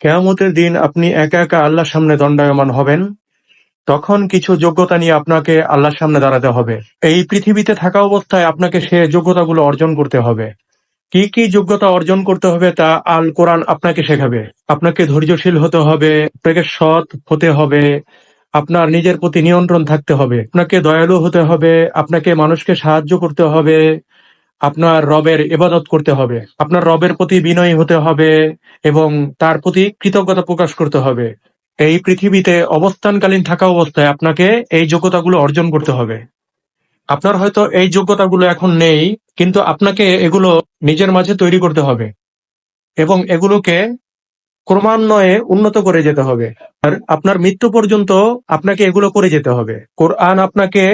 কেয়ামতের দিন আপনি একা একা আল্লাহর সামনে দণ্ডায়মান হবেন। তখন কিছু যোগ্যতা নিয়ে আপনাকে আল্লাহর সামনে দাঁড়াতে হবে। এই পৃথিবীতে থাকা অবস্থায় আপনাকে সে যোগ্যতাগুলো অর্জন করতে হবে। কি কি যোগ্যতা অর্জন করতে হবে তা আল কোরআন আপনাকে শেখাবে। আপনাকে ধৈর্যশীল হতে হবে, আপনাকে সৎ হতে হবে, আপনার নিজের প্রতি নিয়ন্ত্রণ থাকতে হবে, আপনাকে দয়ালু হতে হবে, আপনাকে মানুষকে সাহায্য করতে হবে আপনার রবের এবাদত করতে হবে। আপনার রবের প্রতি বিনয়ী হতে হবে এবং তার প্রতি কৃতজ্ঞতা প্রকাশ করতে হবে। এই পৃথিবীতে অবস্থানকালীন থাকা অবস্থায় আপনাকে এই যোগ্যতাগুলো অর্জন করতে হবে। আপনার হয়তো এই যোগ্যতাগুলো এখন নেই, কিন্তু আপনাকে এগুলো নিজের মাঝে তৈরি করতে হবে এবং এগুলোকে ক্রমান্বয়ে উন্নত করে যেতে হবে। আর আপনার মৃত্যু পর্যন্ত আপনাকে এগুলো করে যেতে হবে। কোরআন আপনাকে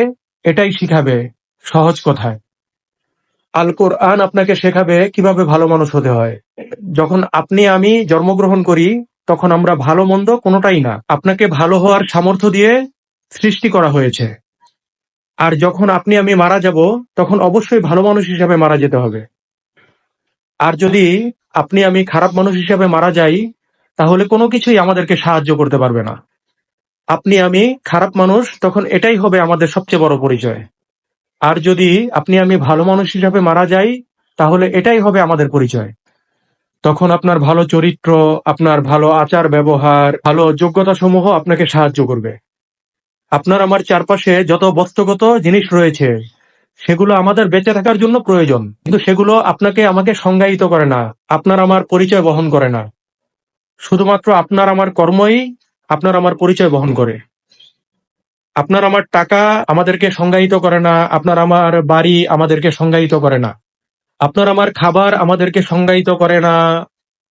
এটাই শিখাবে সহজ কথায়। আল কোরআন আপনাকে শেখাবে কীভাবে ভালো মানুষ হতে হয়। যখন আপনি, আমি জন্মগ্রহণ করি, তখন আমরা ভালো মন্দ কোনোটাই না। আপনাকে ভালো হওয়ার সামর্থ্য দিয়ে সৃষ্টি করা হয়েছে। আর যখন আপনি, আমি মারা যাব, তখন অবশ্যই ভালো মানুষ হিসাবে মারা যেতে হবে। আর যদি আপনি, আমি খারাপ মানুষ হিসাবে মারা যাই, তাহলে কোনো কিছুই আমাদেরকে সাহায্য করতে পারবে না। আপনি, আমি খারাপ মানুষ, তখন এটাই হবে আমাদের সবচেয়ে বড় পরিচয়। আর যদি আপনি আমি ভালো মানুষ হিসাবে মারা যাই, তাহলে এটাই হবে আমাদের পরিচয়। তখন আপনার ভালো চরিত্র, আপনার ভালো আচার ব্যবহার, ভালো যোগ্যতা সমূহ আপনাকে সাহায্য করবে। আপনার আমার চারপাশে যত বস্তুগত জিনিস রয়েছে, সেগুলো আমাদের বেঁচে থাকার জন্য প্রয়োজন। কিন্তু সেগুলো আপনাকে আমাকে সংজ্ঞায়িত করে না, আপনার আমার পরিচয় বহন করে না। শুধুমাত্র আপনার আমার কর্মই আপনার আমার পরিচয় বহন করে। আপনার আমার টাকা আমাদেরকে সংজ্ঞায়িত করে না, আপনার আমার বাড়ি আমাদেরকে সংজ্ঞায়িত করে না, আপনার আমার খাবার আমাদেরকে সংজ্ঞায়িত করে না,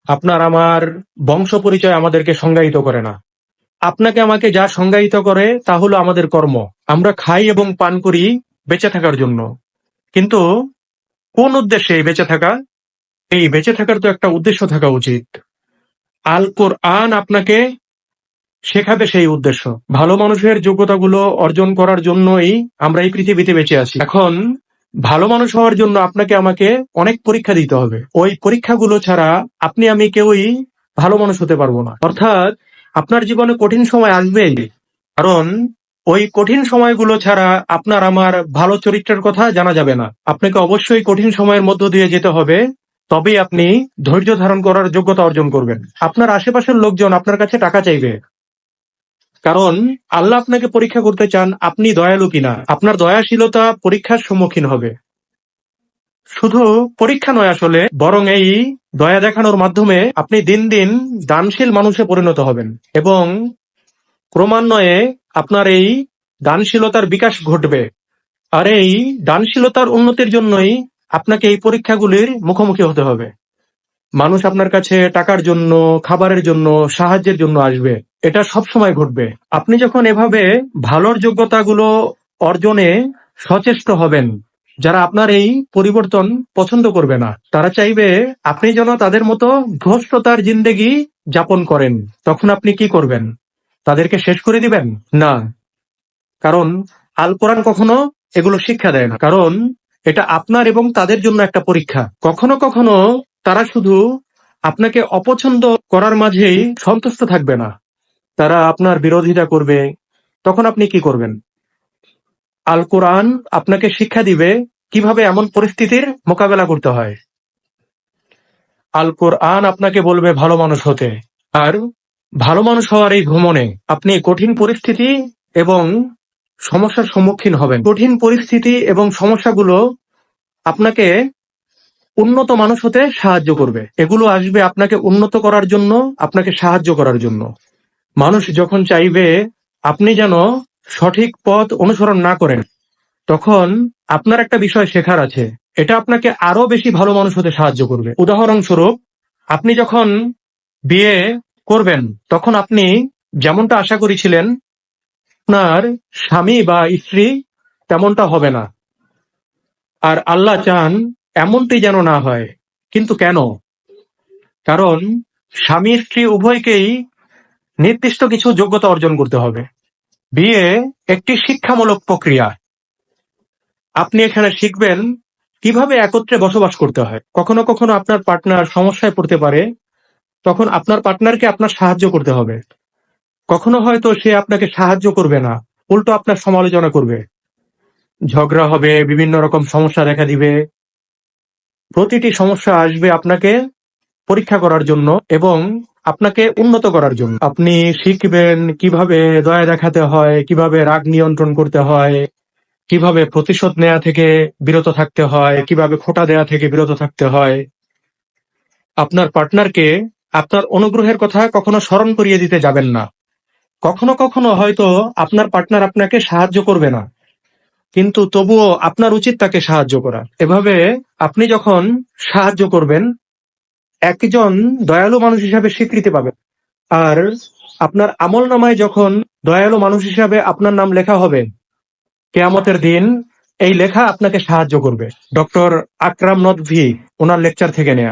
আপনার আমার বংশ পরিচয় আমাদেরকে সংজ্ঞায়িত করে না। আপনাকে আমাকে যা সংজ্ঞায়িত করে তা হলো আমাদের কর্ম। আমরা খাই এবং পান করি বেঁচে থাকার জন্য। কিন্তু কোন উদ্দেশ্যে এই বেঁচে থাকা? এই বেঁচে থাকার তো একটা উদ্দেশ্য থাকা উচিত। আল কোরআন আপনাকে শেখাবে সেই উদ্দেশ্য। ভালো মানুষের যোগ্যতাগুলো অর্জন করার জন্যই আমরা এই পৃথিবীতে বেঁচে আছি। এখন, ভালো মানুষ হওয়ার জন্য আপনাকে আমাকে অনেক পরীক্ষা দিতে হবে। ওই পরীক্ষাগুলো ছাড়া আপনি, আমি কেউই ভালো মানুষ হতে পারব না। অর্থাৎ, আপনার জীবনে কঠিন সময় আসবেই কারণ, ওই কঠিন সময়গুলো ছাড়া আপনার আমার ভালো চরিত্রের কথা জানা যাবে না। আপনাকে অবশ্যই কঠিন সময়ের মধ্য দিয়ে যেতে হবে। তবেই আপনি ধৈর্য ধারণ করার যোগ্যতা অর্জন করবেন। আপনার আশেপাশের লোকজন আপনার কাছে টাকা চাইবে। কারণ আল্লাহ আপনাকে পরীক্ষা করতে চান, আপনি দয়ালু কিনা। আপনার দয়াশীলতা পরীক্ষার সম্মুখীন হবে। শুধু পরীক্ষা নয় আসলে, বরং এই দয়া দেখানোর মাধ্যমে আপনি দিন দিন দানশীল মানুষে পরিণত হবেন। এবং ক্রমান্বয়ে আপনার এই দানশীলতার বিকাশ ঘটবে। আর এই দানশীলতার উন্নতির জন্যই আপনাকে এই পরীক্ষাগুলির মুখোমুখি হতে হবে। মানুষ আপনার কাছে টাকার জন্য, খাবারের জন্য, সাহায্যের জন্য আসবে। এটা সব সময় ঘটবে। আপনি যখন এভাবে ভালোর যোগ্যতাগুলো অর্জনে সচেষ্ট হবেন, যারা আপনার এই পরিবর্তন পছন্দ করবে না, তারা চাইবে আপনি যেন তাদের মতো ধ্বস্ততার জিন্দেগি যাপন করেন। তখন আপনি কি করবেন? তাদেরকে শেষ করে দিবেন? না। কারণ আল কোরআন কখনো এগুলো শিক্ষা দেয় না। কারণ এটা আপনার এবং তাদের জন্য একটা পরীক্ষা। কখনো কখনো তারা শুধু আপনাকে অপছন্দ করার মাঝেই সন্তুষ্ট থাকবে না। তারা আপনার বিরোধিতা করবে, তখন আপনি কি করবেন? আল কোরআন আপনাকে শিক্ষা দিবে কীভাবে এমন পরিস্থিতির মোকাবেলা করতে হয়। আল কোরআন আপনাকে বলবে, ভালো মানুষ হতে। আর ভালো মানুষ হওয়ার এই ভ্রমণে আপনি কঠিন পরিস্থিতি এবং সমস্যার সম্মুখীন হবেন। কঠিন পরিস্থিতি এবং সমস্যাগুলো আপনাকে উন্নত মানুষ হতে সাহায্য করবে। এগুলো আসবে আপনাকে উন্নত করার জন্য, আপনাকে সাহায্য করার জন্য। মানুষ যখন চাইবে আপনি যেন সঠিক পথ অনুসরণ না করেন, তখন আপনার একটা বিষয় শেখার আছে। এটা আপনাকে আরও বেশি ভালো মানুষ হতে সাহায্য করবে। উদাহরণস্বরূপ, আপনি যখন বিয়ে করবেন, তখন আপনি যেমনটা আশা করেছিলেন, আপনার স্বামী বা স্ত্রী তেমনটা হবে না। আর আল্লাহ চান এমনটি যেন না হয়। কিন্তু কেন? কারণ স্বামী স্ত্রী উভয়কেই নির্দিষ্ট কিছু যোগ্যতা অর্জন করতে হবে। বিয়ে একটি শিক্ষামূলক প্রক্রিয়া। আপনি এখানে শিখবেন কীভাবে একত্রে বসবাস করতে হয়। কখনো কখনো আপনার পার্টনার সমস্যায় পড়তে পারে, তখন আপনার পার্টনারকে আপনার সাহায্য করতে হবে। কখনো হয়তো সে আপনাকে সাহায্য করবে না, উল্টো আপনার সমালোচনা করবে। ঝগড়া হবে, বিভিন্ন রকম সমস্যা দেখা দিবে। প্রতিটি সমস্যা আসবে আপনাকে পরীক্ষা করার জন্য এবং আপনাকে উন্নত করার জন্য। আপনি শিখবেন কীভাবে দয়া দেখাতে হয়, কীভাবে রাগ নিয়ন্ত্রণ করতে হয়, কীভাবে প্রতিশোধ নেয়া থেকে বিরত থাকতে হয়, কীভাবে খোটা দেয়া থেকে বিরত থাকতে হয়। আপনার পার্টনারকে আপনার অনুগ্রহের কথা কখনো স্মরণ করিয়ে দিতে যাবেন না। কখনো কখনো হয়তো আপনার পার্টনার আপনাকে সাহায্য করবে না, কিন্তু তবুও আপনার উচিত তাকে সাহায্য করা। এভাবে আপনি যখন সাহায্য করবেন একজন দয়ালু মানুষ হিসাবে স্বীকৃতি পাবে। আর আপনার আমল নামায় যখন দয়ালু মানুষ হিসাবে আপনার নাম লেখা হবে, কেয়ামতের দিন এই লেখা আপনাকে সাহায্য করবে। ডক্টর আকরাম নদভি, ওনার লেকচার থেকে নেয়া।